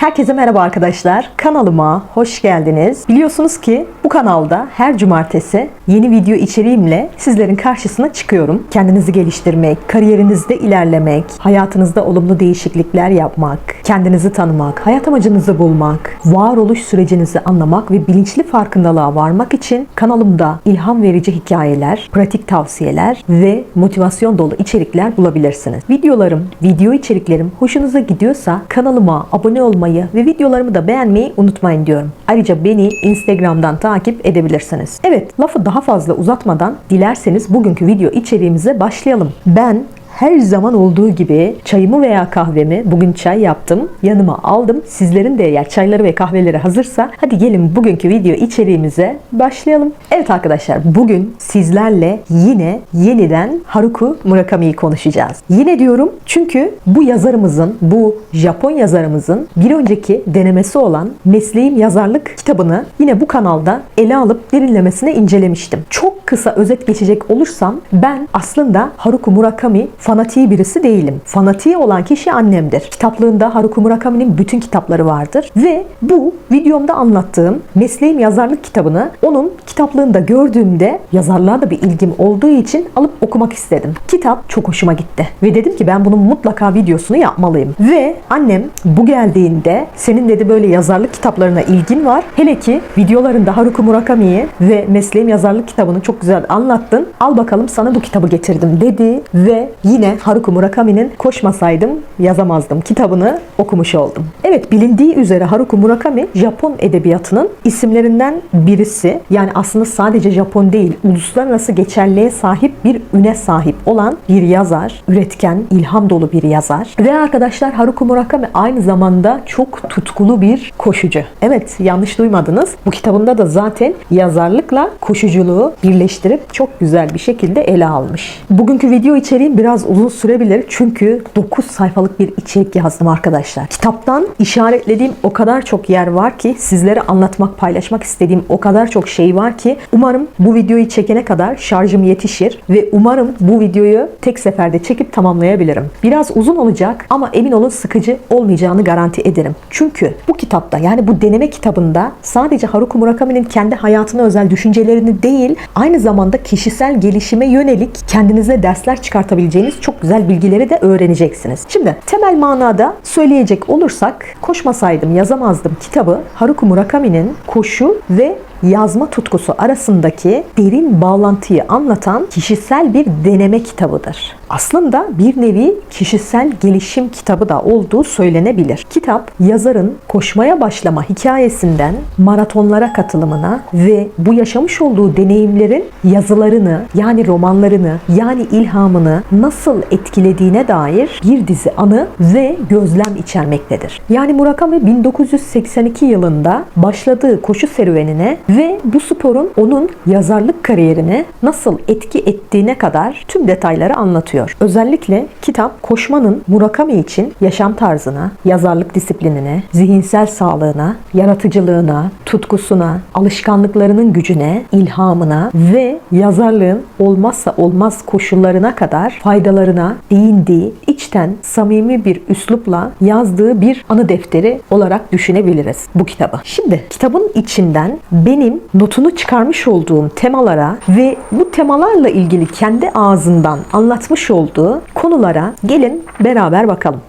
Herkese merhaba arkadaşlar. Kanalıma hoş geldiniz. Biliyorsunuz ki kanalda her cumartesi yeni video içeriğimle sizlerin karşısına çıkıyorum. Kendinizi geliştirmek, kariyerinizde ilerlemek, hayatınızda olumlu değişiklikler yapmak, kendinizi tanımak, hayat amacınızı bulmak, varoluş sürecinizi anlamak ve bilinçli farkındalığa varmak için kanalımda ilham verici hikayeler, pratik tavsiyeler ve motivasyon dolu içerikler bulabilirsiniz. Videolarım, video içeriklerim hoşunuza gidiyorsa kanalıma abone olmayı ve videolarımı da beğenmeyi unutmayın diyorum. Ayrıca beni Instagram'dan takip edebilirsiniz. Evet, lafı daha fazla uzatmadan dilerseniz bugünkü video içeriğimize başlayalım. Ben her zaman olduğu gibi çayımı veya kahvemi bugün çay yaptım. Yanıma aldım. Sizlerin de eğer çayları ve kahveleri hazırsa hadi gelin bugünkü video içeriğimize başlayalım. Evet arkadaşlar bugün sizlerle yine yeniden Haruki Murakami'yi konuşacağız. Yine diyorum çünkü bu yazarımızın, bu Japon yazarımızın bir önceki denemesi olan Mesleğim Yazarlık kitabını yine bu kanalda ele alıp derinlemesine incelemiştim. Çok kısa özet geçecek olursam ben aslında Haruki Murakami fanatiği birisi değilim. Fanatiği olan kişi annemdir. Kitaplığında Haruki Murakami'nin bütün kitapları vardır ve bu videomda anlattığım Mesleğim Yazarlık kitabını onun kitaplığında gördüğümde yazarlığa da bir ilgim olduğu için alıp okumak istedim. Kitap çok hoşuma gitti ve dedim ki ben bunun mutlaka videosunu yapmalıyım. Ve annem bu geldiğinde senin dedi böyle yazarlık kitaplarına ilgin var. Hele ki videolarında Haruki Murakami'yi ve Mesleğim Yazarlık kitabını çok güzel anlattın. Al bakalım sana bu kitabı getirdim dedi ve yine Haruki Murakami'nin Koşmasaydım Yazamazdım kitabını okumuş oldum. Evet bilindiği üzere Haruki Murakami Japon edebiyatının isimlerinden birisi. Yani aslında sadece Japon değil, uluslararası geçerliğe sahip bir üne sahip olan bir yazar, üretken, ilham dolu bir yazar. Ve arkadaşlar Haruki Murakami aynı zamanda çok tutkulu bir koşucu. Evet yanlış duymadınız. Bu kitabında da zaten yazarlıkla koşuculuğu birleştirip çok güzel bir şekilde ele almış. Bugünkü video içeriğim biraz uzun sürebilir çünkü 9 sayfalık bir içerik yazdım arkadaşlar. Kitaptan işaretlediğim o kadar çok yer var ki sizlere anlatmak, paylaşmak istediğim o kadar çok şey var ki umarım bu videoyu çekene kadar şarjım yetişir ve umarım bu videoyu tek seferde çekip tamamlayabilirim. Biraz uzun olacak ama emin olun sıkıcı olmayacağını garanti ederim. Çünkü bu kitapta yani bu deneme kitabında sadece Haruki Murakami'nin kendi hayatına özel düşüncelerini değil aynı zamanda kişisel gelişime yönelik kendinize dersler çıkartabileceğiniz çok güzel bilgileri de öğreneceksiniz. Şimdi temel manada söyleyecek olursak Koşmasaydım Yazamazdım kitabı Haruki Murakami'nin koşu ve yazma tutkusu arasındaki derin bağlantıyı anlatan kişisel bir deneme kitabıdır. Aslında bir nevi kişisel gelişim kitabı da olduğu söylenebilir. Kitap yazarın koşmaya başlama hikayesinden maratonlara katılımına ve bu yaşamış olduğu deneyimlerin yazılarını yani romanlarını yani ilhamını nasıl etkilediğine dair bir dizi anı ve gözlem içermektedir. Yani Murakami 1982 yılında başladığı koşu serüvenine ve bu sporun onun yazarlık kariyerine nasıl etki ettiğine kadar tüm detayları anlatıyor. Özellikle kitap koşmanın Murakami için yaşam tarzına, yazarlık disiplinine, zihinsel sağlığına, yaratıcılığına, tutkusuna, alışkanlıklarının gücüne, ilhamına ve yazarlığın olmazsa olmaz koşullarına kadar faydalarına değindiği içten samimi bir üslupla yazdığı bir anı defteri olarak düşünebiliriz bu kitabı. Şimdi kitabın içinden benim notunu çıkarmış olduğum temalara ve bu temalarla ilgili kendi ağzından anlatmış olduğu konulara gelin beraber bakalım.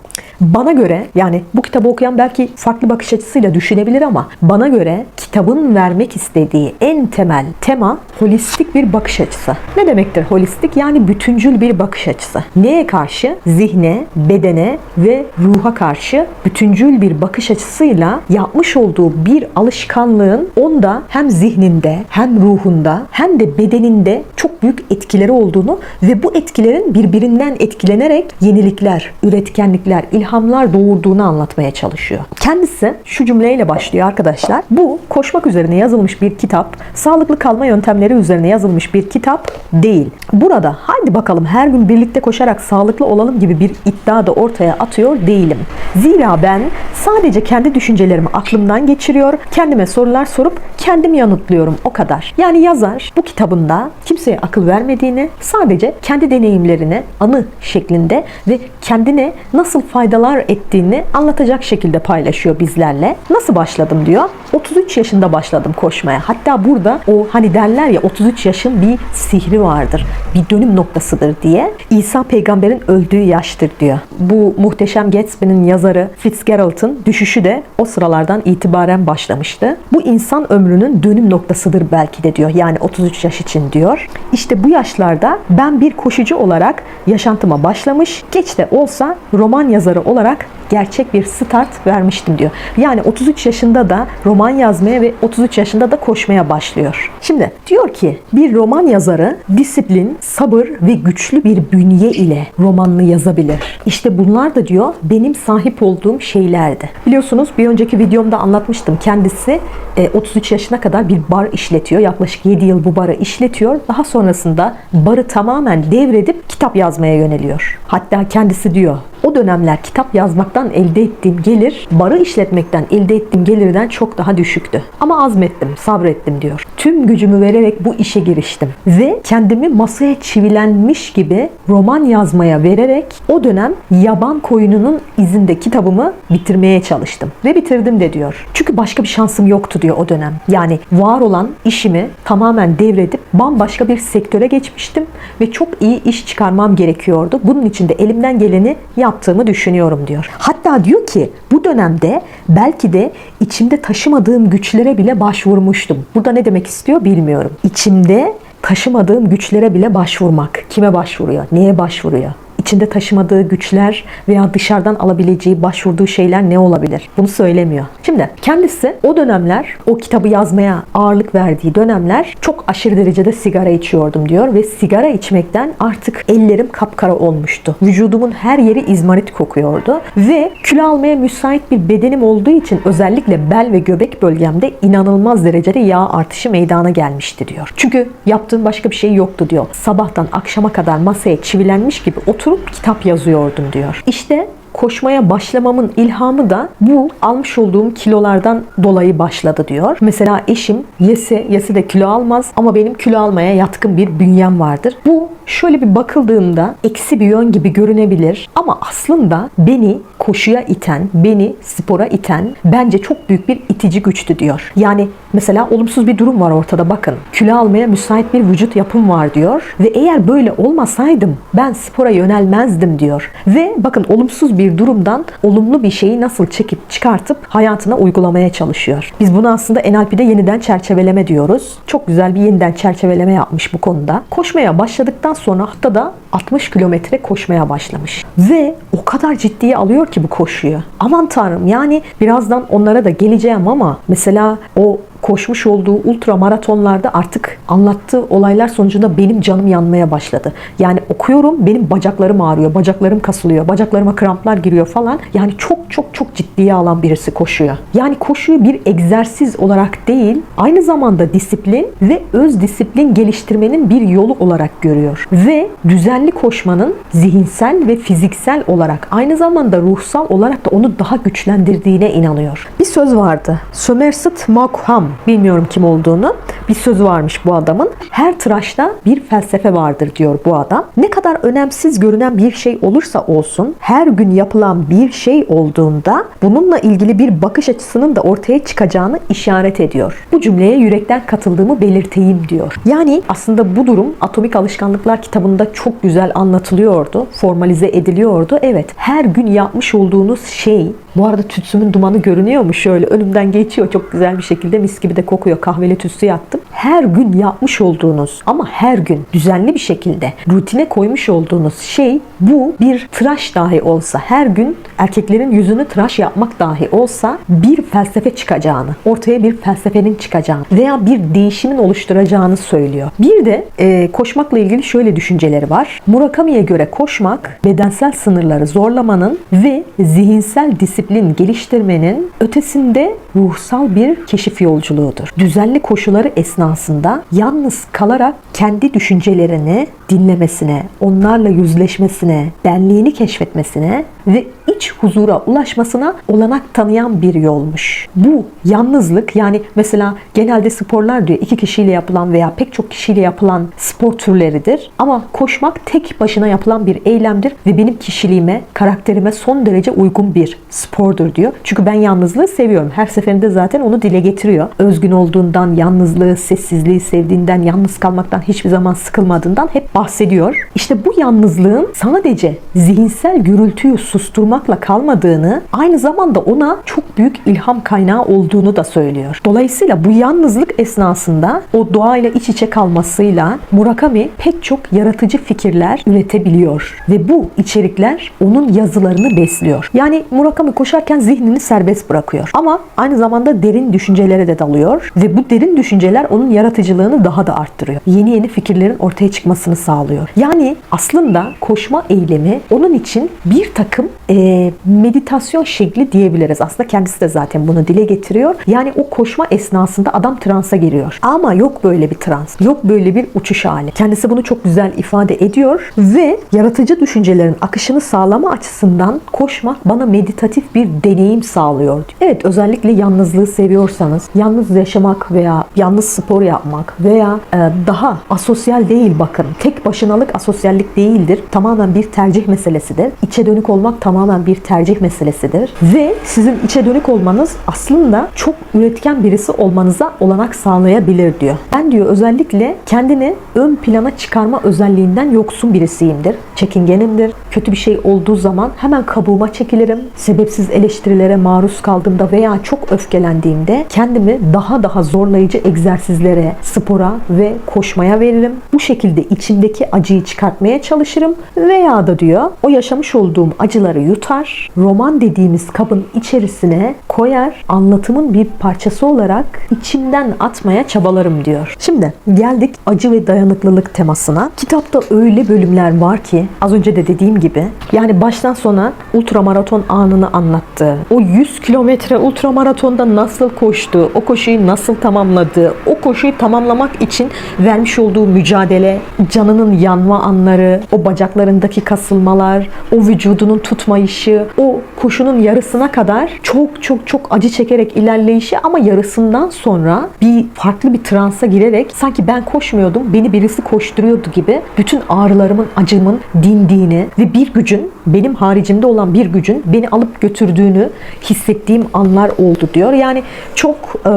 Bana göre yani bu kitabı okuyan belki farklı bakış açısıyla düşünebilir ama bana göre kitabın vermek istediği en temel tema holistik bir bakış açısı. Ne demektir holistik? Yani bütüncül bir bakış açısı. Neye karşı? Zihne, bedene ve ruha karşı bütüncül bir bakış açısıyla yapmış olduğu bir alışkanlığın onda hem zihninde hem ruhunda hem de bedeninde çok büyük etkileri olduğunu ve bu etkilerin birbirinden etkilenerek yenilikler, üretkenlikler, ilhamlar doğurduğunu anlatmaya çalışıyor. Kendisi şu cümleyle başlıyor arkadaşlar. Bu koşmak üzerine yazılmış bir kitap, sağlıklı kalma yöntemleri üzerine yazılmış bir kitap değil. Burada Hadi bakalım her gün birlikte koşarak sağlıklı olalım gibi bir iddia da ortaya atıyor değilim. Zira ben sadece kendi düşüncelerimi aklımdan geçiriyor, kendime sorular sorup kendim yanıtlıyorum o kadar. Yani yazar bu kitabında kimseye akıl vermediğini, sadece kendi deneyimlerini anı şeklinde ve kendine nasıl faydalar ettiğini anlatacak şekilde paylaşıyor bizlerle. Nasıl başladım diyor. 33 yaşında başladım koşmaya. Hatta burada o hani derler ya 33 yaşın bir sihri vardır. Bir dönüm noktasıdır diye. İsa peygamberin öldüğü yaştır diyor. Bu muhteşem Gatsby'nin yazarı Fitzgerald'ın düşüşü de o sıralardan itibaren başlamıştı. Bu insan ömrünün dönüm noktasıdır belki de diyor. Yani 33 yaş için diyor. İşte bu yaşlarda ben bir koşucu olarak yaşantıma başlamış, geç de olsa roman yazarı olarak gerçek bir start vermiştim diyor. Yani 33 yaşında da roman yazmaya ve 33 yaşında da koşmaya başlıyor. Şimdi diyor ki bir roman yazarı disiplin, sabır ve güçlü bir bünye ile romanını yazabilir. İşte bunlar da diyor benim sahip olduğum şeylerdi. Biliyorsunuz bir önceki videomda anlatmıştım. Kendisi e, 33 yaşına kadar bir bar işletiyor. Yaklaşık 7 yıl bu barı işletiyor. Daha sonrasında barı tamamen devredip kitap yazmaya yöneliyor. Hatta kendisi diyor o dönemler kitap yazmaktan elde ettiğim gelir, barı işletmekten elde ettiğim gelirden çok daha düşüktü. Ama azmettim, sabrettim diyor. Tüm gücümü vererek bu işe giriştim. Ve kendimi masaya çivilenmiş gibi roman yazmaya vererek o dönem Yaban Koyunu'nun izinde kitabımı bitirmeye çalıştım. Ve bitirdim de diyor. Çünkü başka bir şansım yoktu diyor o dönem. Yani var olan işimi tamamen devredip bambaşka bir sektöre geçmiştim ve çok iyi iş çıkarmam gerekiyordu. Bunun için de elimden geleni yaptığımı düşünüyorum diyor. Hatta diyor ki bu dönemde belki de içimde taşımadığım güçlere bile başvurmuştum. Burada ne demek istiyor bilmiyorum. İçimde taşımadığım güçlere bile başvurmak. Kime başvuruyor? Neye başvuruyor? İçinde taşımadığı güçler veya dışarıdan alabileceği, başvurduğu şeyler ne olabilir? Bunu söylemiyor. Şimdi kendisi o dönemler, o kitabı yazmaya ağırlık verdiği dönemler çok aşırı derecede sigara içiyordum diyor ve sigara içmekten artık ellerim kapkara olmuştu. Vücudumun her yeri izmarit kokuyordu ve kilo almaya müsait bir bedenim olduğu için özellikle bel ve göbek bölgemde inanılmaz derecede yağ artışı meydana gelmişti diyor. Çünkü yaptığım başka bir şey yoktu diyor. Sabahtan akşama kadar masaya çivilenmiş gibi oturup kitap yazıyordum diyor. İşte koşmaya başlamamın ilhamı da bu almış olduğum kilolardan dolayı başladı diyor. Mesela eşim yese yese de kilo almaz ama benim kilo almaya yatkın bir bünyem vardır. Bu şöyle bir bakıldığında eksi bir yön gibi görünebilir ama aslında beni koşuya iten, beni spora iten bence çok büyük bir itici güçtü diyor. Yani mesela olumsuz bir durum var ortada bakın. Kilo almaya müsait bir vücut yapım var diyor ve eğer böyle olmasaydım ben spora yönelmezdim diyor. Ve bakın olumsuz bir durumdan olumlu bir şeyi nasıl çekip çıkartıp hayatına uygulamaya çalışıyor. Biz bunu aslında NLP'de yeniden çerçeveleme diyoruz. Çok güzel bir yeniden çerçeveleme yapmış bu konuda. Koşmaya başladıktan sonra haftada 60 kilometre koşmaya başlamış. Ve o kadar ciddiye alıyor ki bu koşuyu. Aman tanrım yani birazdan onlara da geleceğim ama mesela o koşmuş olduğu ultra maratonlarda artık anlattığı olaylar sonucunda benim canım yanmaya başladı. Yani okuyorum benim bacaklarım ağrıyor, bacaklarım kasılıyor, bacaklarıma kramplar giriyor falan. Yani çok çok çok ciddiye alan birisi koşuyor. Yani koşuyu bir egzersiz olarak değil, aynı zamanda disiplin ve öz disiplin geliştirmenin bir yolu olarak görüyor. Ve düzenli koşmanın zihinsel ve fiziksel olarak aynı zamanda ruhsal olarak da onu daha güçlendirdiğine inanıyor. Bir söz vardı. Somerset Maugham bilmiyorum kim olduğunu. Bir sözü varmış bu adamın. Her tıraşta bir felsefe vardır diyor bu adam. Ne kadar önemsiz görünen bir şey olursa olsun her gün yapılan bir şey olduğunda bununla ilgili bir bakış açısının da ortaya çıkacağını işaret ediyor. Bu cümleye yürekten katıldığımı belirteyim diyor. Yani aslında bu durum Atomik Alışkanlıklar kitabında çok güzel anlatılıyordu. Formalize ediliyordu. Evet her gün yapmış olduğunuz şey bu arada tütsümün dumanı görünüyor mu? Şöyle önümden geçiyor çok güzel bir şekilde mis gibi de kokuyor. Kahveli tütsü yaktım. Her gün yapmış olduğunuz ama her gün düzenli bir şekilde rutine koymuş olduğunuz şey bu bir tıraş dahi olsa her gün erkeklerin yüzünü tıraş yapmak dahi olsa bir felsefe çıkacağını, ortaya bir felsefenin çıkacağını veya bir değişimin oluşturacağını söylüyor. Bir de e, koşmakla ilgili şöyle düşünceleri var. Murakami'ye göre koşmak bedensel sınırları zorlamanın ve zihinsel disiplin geliştirmenin ötesinde ruhsal bir keşif yolculuğu yolculuğudur. Düzenli koşuları esnasında yalnız kalarak kendi düşüncelerini dinlemesine, onlarla yüzleşmesine, benliğini keşfetmesine ve iç huzura ulaşmasına olanak tanıyan bir yolmuş. Bu yalnızlık yani mesela genelde sporlar diyor iki kişiyle yapılan veya pek çok kişiyle yapılan spor türleridir. Ama koşmak tek başına yapılan bir eylemdir ve benim kişiliğime, karakterime son derece uygun bir spordur diyor. Çünkü ben yalnızlığı seviyorum. Her seferinde zaten onu dile getiriyor. Özgün olduğundan, yalnızlığı, sessizliği sevdiğinden, yalnız kalmaktan hiçbir zaman sıkılmadığından hep bahsediyor. İşte bu yalnızlığın sadece zihinsel gürültüyü susturmakla kalmadığını, aynı zamanda ona çok büyük ilham kaynağı olduğunu da söylüyor. Dolayısıyla bu yalnızlık esnasında o doğayla iç içe kalmasıyla Murakami pek çok yaratıcı fikirler üretebiliyor ve bu içerikler onun yazılarını besliyor. Yani Murakami koşarken zihnini serbest bırakıyor ama aynı zamanda derin düşüncelere de dalıyor ve bu derin düşünceler onun yaratıcılığını daha da arttırıyor. Yeni yeni fikirlerin ortaya çıkmasını sağlıyor. Yani aslında koşma eylemi onun için bir takım e, meditasyon şekli diyebiliriz. Aslında kendisi de zaten bunu dile getiriyor. Yani o koşma esnasında adam transa giriyor. Ama yok böyle bir trans. Yok böyle bir uçuş hali. Kendisi bunu çok güzel ifade ediyor ve yaratıcı düşüncelerin akışını sağlama açısından koşmak bana meditatif bir deneyim sağlıyor. diyor. Evet özellikle yalnızlığı seviyorsanız yalnız yaşamak veya yalnız spor yapmak veya e, daha asosyal değil bakın. Tek başınalık asosyallik değildir. Tamamen bir tercih meselesidir. İçe dönük olmak tamamen bir tercih meselesidir. Ve sizin içe dönük olmanız aslında çok üretken birisi olmanıza olanak sağlayabilir diyor. Ben diyor özellikle kendini ön plana çıkarma özelliğinden yoksun birisiyimdir. Çekingenimdir. Kötü bir şey olduğu zaman hemen kabuğuma çekilirim. Sebepsiz eleştirilere maruz kaldığımda veya çok öfkelendiğimde kendimi daha daha zorlayıcı egzersizlere, spora ve koşmaya veririm. Bu şekilde içimdeki acıyı çıkartmaya çalışırım veya da diyor o yaşamış olduğum acıları yutar, roman dediğimiz kabın içerisine koyar, anlatımın bir parçası olarak içimden atmaya çabalarım diyor. Şimdi geldik acı ve dayanıklılık temasına. Kitapta öyle bölümler var ki az önce de dediğim gibi yani baştan sona ultramaraton anını anlattı. O 100 kilometre ultramaratonda nasıl koştu, o koşuyu nasıl tamamladı, o koşuyu tamamlamak için vermiş olduğu mücadele, canının yanma anları, o bacaklarındaki kasılmalar, o vücudunun tutmayışı, o koşunun yarısına kadar çok çok çok acı çekerek ilerleyişi ama yarısından sonra bir farklı bir transa girerek sanki ben koşmuyordum, beni birisi koşturuyordu gibi bütün ağrılarımın, acımın dindiğini ve bir gücün, benim haricimde olan bir gücün beni alıp götürdüğünü hissettiğim anlar oldu diyor. Yani çok e,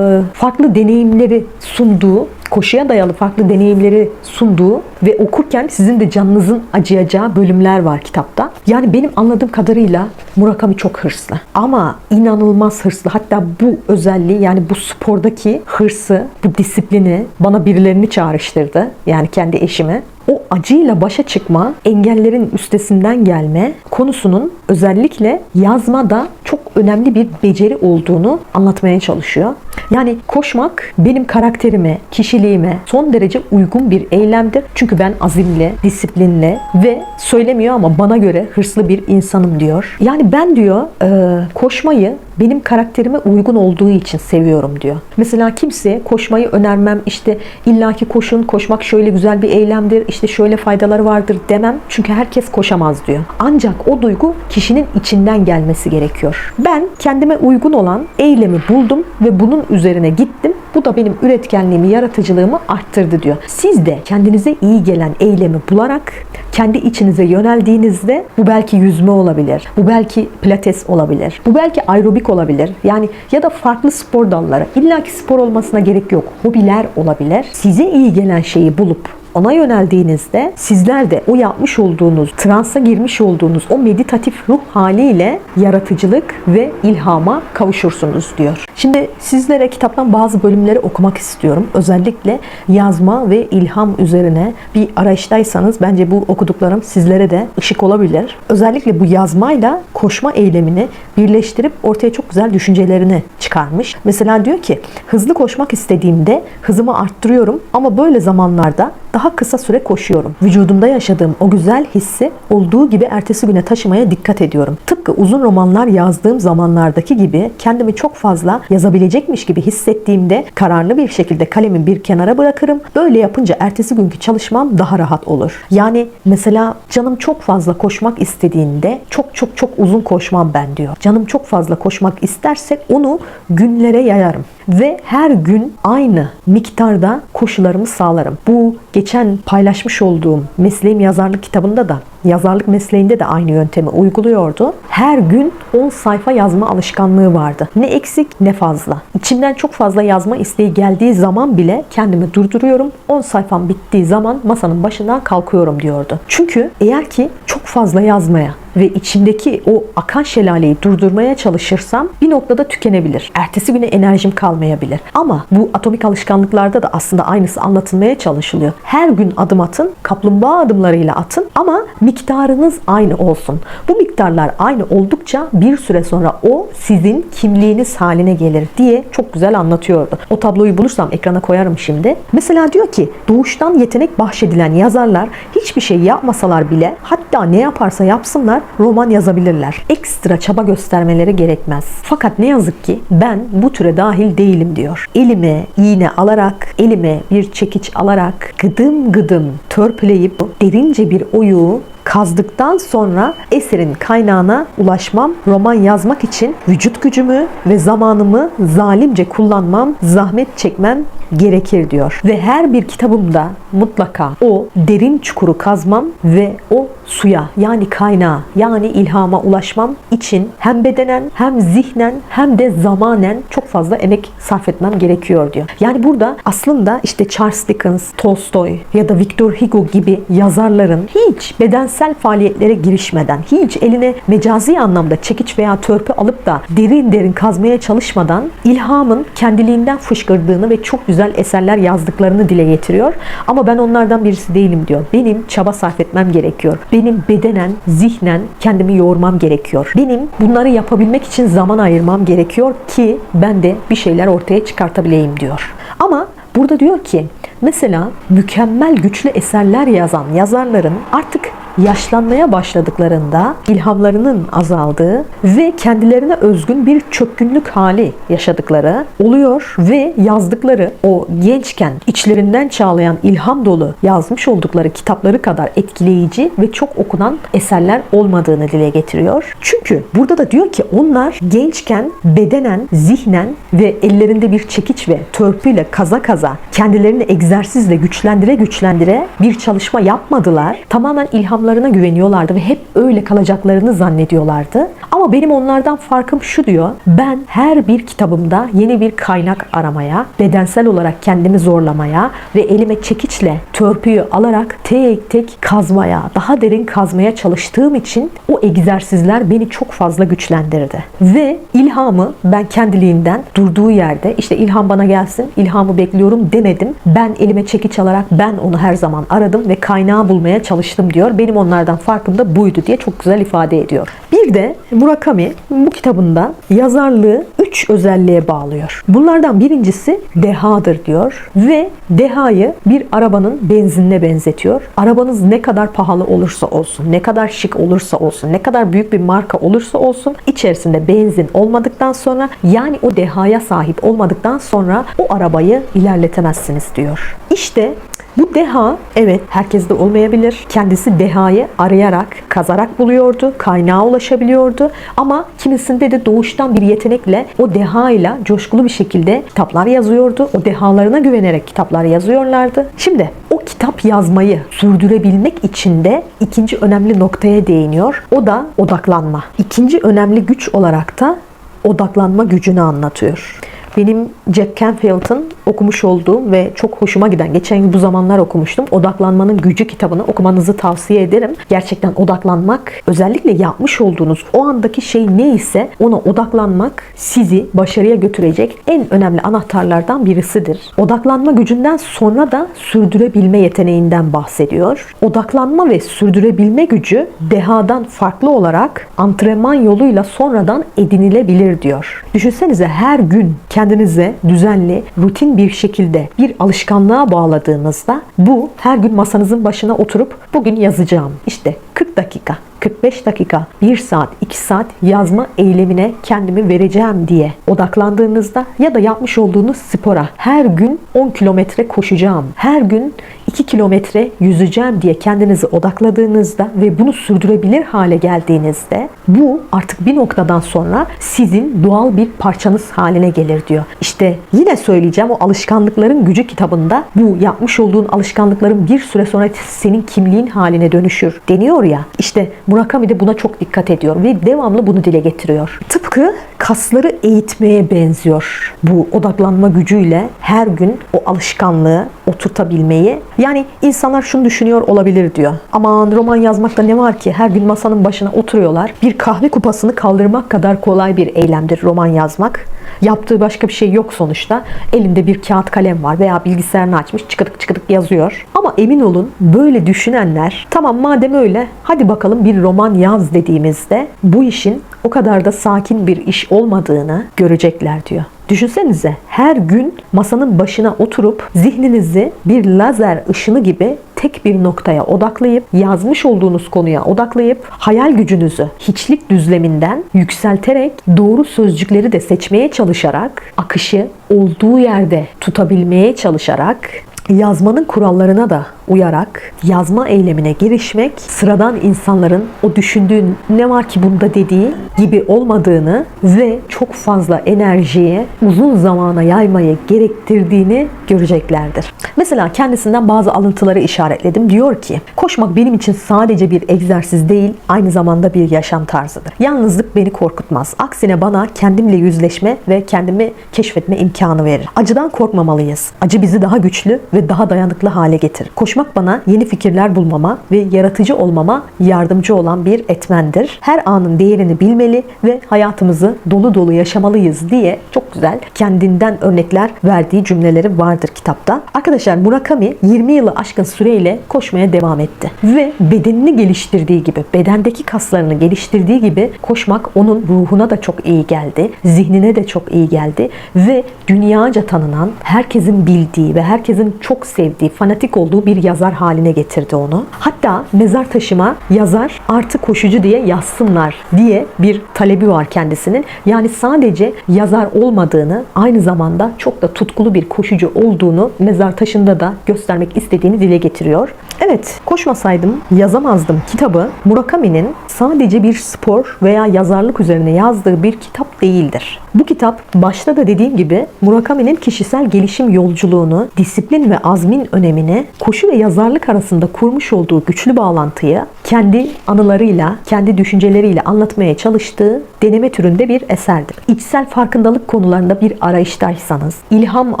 farklı deneyimleri sunduğu koşuya dayalı farklı deneyimleri sunduğu ve okurken sizin de canınızın acıyacağı bölümler var kitapta. Yani benim anladığım kadarıyla Murakami çok hırslı. Ama inanılmaz hırslı. Hatta bu özelliği yani bu spordaki hırsı, bu disiplini bana birilerini çağrıştırdı. Yani kendi eşimi o acıyla başa çıkma, engellerin üstesinden gelme konusunun özellikle yazmada çok önemli bir beceri olduğunu anlatmaya çalışıyor. Yani koşmak benim karakterime, kişiliğime son derece uygun bir eylemdir. Çünkü ben azimli, disiplinli ve söylemiyor ama bana göre hırslı bir insanım diyor. Yani ben diyor e, koşmayı benim karakterime uygun olduğu için seviyorum diyor. Mesela kimseye koşmayı önermem işte illaki koşun, koşmak şöyle güzel bir eylemdir, işte şöyle faydaları vardır demem. Çünkü herkes koşamaz diyor. Ancak o duygu kişinin içinden gelmesi gerekiyor. Ben kendime uygun olan eylemi buldum ve bunun üzerine gittim. Bu da benim üretkenliğimi, yaratıcılığımı arttırdı diyor. Siz de kendinize iyi gelen eylemi bularak kendi içinize yöneldiğinizde bu belki yüzme olabilir. Bu belki pilates olabilir. Bu belki aerobik olabilir. Yani ya da farklı spor dalları. İlla ki spor olmasına gerek yok. Hobiler olabilir. Size iyi gelen şeyi bulup ona yöneldiğinizde sizler de o yapmış olduğunuz, transa girmiş olduğunuz o meditatif ruh haliyle yaratıcılık ve ilhama kavuşursunuz diyor. Şimdi sizlere kitaptan bazı bölümleri okumak istiyorum. Özellikle yazma ve ilham üzerine bir arayıştaysanız bence bu okuduklarım sizlere de ışık olabilir. Özellikle bu yazmayla koşma eylemini birleştirip ortaya çok güzel düşüncelerini çıkarmış. Mesela diyor ki hızlı koşmak istediğimde hızımı arttırıyorum ama böyle zamanlarda daha kısa süre koşuyorum. Vücudumda yaşadığım o güzel hissi olduğu gibi ertesi güne taşımaya dikkat ediyorum. Tıpkı uzun romanlar yazdığım zamanlardaki gibi kendimi çok fazla yazabilecekmiş gibi hissettiğimde kararlı bir şekilde kalemi bir kenara bırakırım. Böyle yapınca ertesi günkü çalışmam daha rahat olur. Yani mesela canım çok fazla koşmak istediğinde çok çok çok uzun koşmam ben diyor. Canım çok fazla koşmak istersek onu günlere yayarım ve her gün aynı miktarda koşularımı sağlarım. Bu geçen paylaşmış olduğum mesleğim yazarlık kitabında da yazarlık mesleğinde de aynı yöntemi uyguluyordu. Her gün 10 sayfa yazma alışkanlığı vardı. Ne eksik ne fazla. İçimden çok fazla yazma isteği geldiği zaman bile kendimi durduruyorum. 10 sayfam bittiği zaman masanın başından kalkıyorum diyordu. Çünkü eğer ki çok fazla yazmaya ve içimdeki o akan şelaleyi durdurmaya çalışırsam bir noktada tükenebilir. Ertesi güne enerjim kalmayabilir. Ama bu atomik alışkanlıklarda da aslında aynısı anlatılmaya çalışılıyor. Her gün adım atın, kaplumbağa adımlarıyla atın ama miktarınız aynı olsun. Bu miktarlar aynı oldukça bir süre sonra o sizin kimliğiniz haline gelir diye çok güzel anlatıyordu. O tabloyu bulursam ekrana koyarım şimdi. Mesela diyor ki doğuştan yetenek bahşedilen yazarlar hiçbir şey yapmasalar bile hatta ne yaparsa yapsınlar roman yazabilirler. Ekstra çaba göstermeleri gerekmez. Fakat ne yazık ki ben bu türe dahil değilim diyor. Elime iğne alarak, elime bir çekiç alarak gıdım gıdım törpüleyip derince bir oyu kazdıktan sonra eserin kaynağına ulaşmam, roman yazmak için vücut gücümü ve zamanımı zalimce kullanmam, zahmet çekmem gerekir diyor. Ve her bir kitabımda mutlaka o derin çukuru kazmam ve o suya yani kaynağa yani ilhama ulaşmam için hem bedenen hem zihnen hem de zamanen çok fazla emek sarf etmem gerekiyor diyor. Yani burada aslında işte Charles Dickens, Tolstoy ya da Victor Hugo gibi yazarların hiç bedensel faaliyetlere girişmeden, hiç eline mecazi anlamda çekiç veya törpü alıp da derin derin kazmaya çalışmadan ilhamın kendiliğinden fışkırdığını ve çok güzel eserler yazdıklarını dile getiriyor. Ama ben onlardan birisi değilim diyor. Benim çaba sarf etmem gerekiyor. Benim bedenen, zihnen kendimi yoğurmam gerekiyor. Benim bunları yapabilmek için zaman ayırmam gerekiyor ki ben de bir şeyler ortaya çıkartabileyim diyor. Ama burada diyor ki mesela mükemmel güçlü eserler yazan yazarların artık yaşlanmaya başladıklarında ilhamlarının azaldığı ve kendilerine özgün bir çökkünlük hali yaşadıkları oluyor ve yazdıkları o gençken içlerinden çağlayan ilham dolu yazmış oldukları kitapları kadar etkileyici ve çok okunan eserler olmadığını dile getiriyor. Çünkü burada da diyor ki onlar gençken bedenen, zihnen ve ellerinde bir çekiç ve törpüyle kaza kaza kendilerini egzersizle güçlendire güçlendire bir çalışma yapmadılar. Tamamen ilham ilhamlarına güveniyorlardı ve hep öyle kalacaklarını zannediyorlardı. Ama benim onlardan farkım şu diyor. Ben her bir kitabımda yeni bir kaynak aramaya, bedensel olarak kendimi zorlamaya ve elime çekiçle törpüyü alarak tek tek kazmaya, daha derin kazmaya çalıştığım için o egzersizler beni çok fazla güçlendirdi. Ve ilhamı ben kendiliğinden durduğu yerde işte ilham bana gelsin, ilhamı bekliyorum demedim. Ben elime çekiç alarak ben onu her zaman aradım ve kaynağı bulmaya çalıştım diyor. Benim onlardan farkım da buydu diye çok güzel ifade ediyor. Bir de Murakami bu kitabında yazarlığı üç özelliğe bağlıyor. Bunlardan birincisi dehadır diyor ve dehayı bir arabanın benzinine benzetiyor. Arabanız ne kadar pahalı olursa olsun, ne kadar şık olursa olsun, ne kadar büyük bir marka olursa olsun içerisinde benzin olmadıktan sonra yani o dehaya sahip olmadıktan sonra o arabayı ilerletemezsiniz diyor. İşte bu deha evet herkeste olmayabilir. Kendisi dehayı arayarak, kazarak buluyordu. Kaynağa ulaşabiliyordu. Ama kimisinde de doğuştan bir yetenekle o dehayla coşkulu bir şekilde kitaplar yazıyordu. O dehalarına güvenerek kitaplar yazıyorlardı. Şimdi o kitap yazmayı sürdürebilmek için de ikinci önemli noktaya değiniyor. O da odaklanma. İkinci önemli güç olarak da odaklanma gücünü anlatıyor. Benim Jack Canfield'ın okumuş olduğum ve çok hoşuma giden, geçen bu zamanlar okumuştum. Odaklanmanın Gücü kitabını okumanızı tavsiye ederim. Gerçekten odaklanmak, özellikle yapmış olduğunuz o andaki şey neyse ona odaklanmak sizi başarıya götürecek en önemli anahtarlardan birisidir. Odaklanma gücünden sonra da sürdürebilme yeteneğinden bahsediyor. Odaklanma ve sürdürebilme gücü dehadan farklı olarak antrenman yoluyla sonradan edinilebilir diyor. Düşünsenize her gün kendi kendinize düzenli, rutin bir şekilde bir alışkanlığa bağladığınızda bu her gün masanızın başına oturup bugün yazacağım. İşte 40 dakika 45 dakika, 1 saat, 2 saat yazma eylemine kendimi vereceğim diye odaklandığınızda ya da yapmış olduğunuz spora her gün 10 kilometre koşacağım, her gün 2 kilometre yüzeceğim diye kendinizi odakladığınızda ve bunu sürdürebilir hale geldiğinizde bu artık bir noktadan sonra sizin doğal bir parçanız haline gelir diyor. İşte yine söyleyeceğim o alışkanlıkların gücü kitabında bu yapmış olduğun alışkanlıkların bir süre sonra senin kimliğin haline dönüşür deniyor ya. İşte Murakami de buna çok dikkat ediyor ve devamlı bunu dile getiriyor. Tıpkı kasları eğitmeye benziyor. Bu odaklanma gücüyle her gün o alışkanlığı oturtabilmeyi. Yani insanlar şunu düşünüyor olabilir diyor. Aman roman yazmakta ne var ki? Her gün masanın başına oturuyorlar. Bir kahve kupasını kaldırmak kadar kolay bir eylemdir roman yazmak. Yaptığı başka bir şey yok sonuçta. Elinde bir kağıt kalem var veya bilgisayarını açmış çıkıdık çıkıdık yazıyor. Ama emin olun böyle düşünenler tamam madem öyle hadi bakalım bir roman yaz dediğimizde bu işin o kadar da sakin bir iş olmadığını görecekler diyor. Düşünsenize her gün masanın başına oturup zihninizi bir lazer ışını gibi tek bir noktaya odaklayıp yazmış olduğunuz konuya odaklayıp hayal gücünüzü hiçlik düzleminden yükselterek doğru sözcükleri de seçmeye çalışarak akışı olduğu yerde tutabilmeye çalışarak yazmanın kurallarına da uyarak yazma eylemine girişmek sıradan insanların o düşündüğün ne var ki bunda dediği gibi olmadığını ve çok fazla enerjiye uzun zamana yaymayı gerektirdiğini göreceklerdir. Mesela kendisinden bazı alıntıları işaretledim. Diyor ki koşmak benim için sadece bir egzersiz değil aynı zamanda bir yaşam tarzıdır. Yalnızlık beni korkutmaz. Aksine bana kendimle yüzleşme ve kendimi keşfetme imkanı verir. Acıdan korkmamalıyız. Acı bizi daha güçlü ve daha dayanıklı hale getirir. Koşmak bana yeni fikirler bulmama ve yaratıcı olmama yardımcı olan bir etmendir. Her anın değerini bilmeli ve hayatımızı dolu dolu yaşamalıyız diye çok güzel kendinden örnekler verdiği cümleleri vardır kitapta. Arkadaşlar Murakami 20 yılı aşkın süreyle koşmaya devam etti. Ve bedenini geliştirdiği gibi, bedendeki kaslarını geliştirdiği gibi koşmak onun ruhuna da çok iyi geldi. Zihnine de çok iyi geldi. Ve dünyaca tanınan, herkesin bildiği ve herkesin çok sevdiği, fanatik olduğu bir yazar haline getirdi onu. Hatta mezar taşıma yazar artı koşucu diye yazsınlar diye bir talebi var kendisinin. Yani sadece yazar olmadığını aynı zamanda çok da tutkulu bir koşucu olduğunu mezar taşında da göstermek istediğini dile getiriyor. Evet, koşmasaydım yazamazdım kitabı Murakami'nin sadece bir spor veya yazarlık üzerine yazdığı bir kitap değildir. Bu kitap başta da dediğim gibi Murakami'nin kişisel gelişim yolculuğunu, disiplin ve azmin önemini, koşu ve yazarlık arasında kurmuş olduğu güçlü bağlantıyı kendi anılarıyla, kendi düşünceleriyle anlatmaya çalıştığı deneme türünde bir eserdir. İçsel farkındalık konularında bir arayıştaysanız, ilham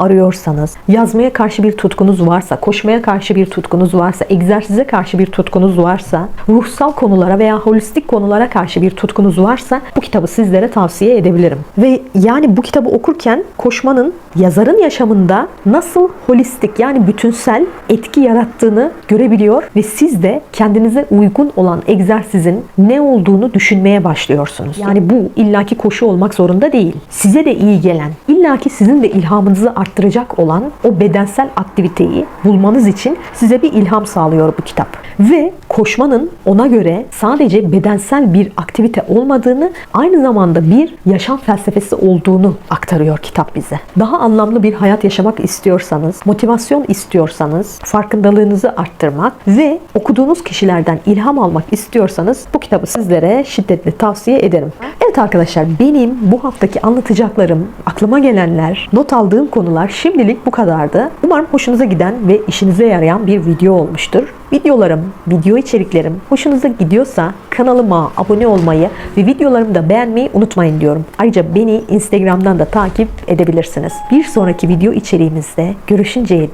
arıyorsanız, yazmaya karşı bir tutkunuz varsa, koşmaya karşı bir tutkunuz varsa, egzersize karşı bir tutkunuz varsa, ruhsal konulara veya holistik konulara karşı bir tutkunuz varsa bu kitabı sizlere tavsiye edebilirim. Ve yani bu kitabı okurken koşmanın yazarın yaşamında nasıl holistik yani bütünsel etki yarattığını görebiliyor ve siz de kendinize uygun olan egzersizin ne olduğunu düşünmeye başlıyorsunuz. Yani bu illaki koşu olmak zorunda değil. Size de iyi gelen, illaki sizin de ilhamınızı arttıracak olan o bedensel aktiviteyi bulmanız için size bir ilham sağlıyor bu kitap. Ve koşmanın ona göre sadece bedensel bir aktivite olmadığını, aynı zamanda bir yaşam felsefesi olduğunu aktarıyor kitap bize. Daha anlamlı bir hayat yaşamak istiyorsanız, motivasyon istiyorsanız, farkındalığınızı arttırmak ve okuduğunuz kişilerden ilham almak istiyorsanız bu kitabı sizlere şiddetle tavsiye ederim. Evet arkadaşlar benim bu haftaki anlatacaklarım, aklıma gelenler, not aldığım konular şimdilik bu kadardı. Umarım hoşunuza giden ve işinize yarayan bir video olmuştur. Videolarım, video içeriklerim hoşunuza gidiyorsa kanalıma abone olmayı ve videolarımı da beğenmeyi unutmayın diyorum. Ayrıca beni Instagram'dan da takip edebilirsiniz. Bir sonraki video içeriğimizde görüşünceye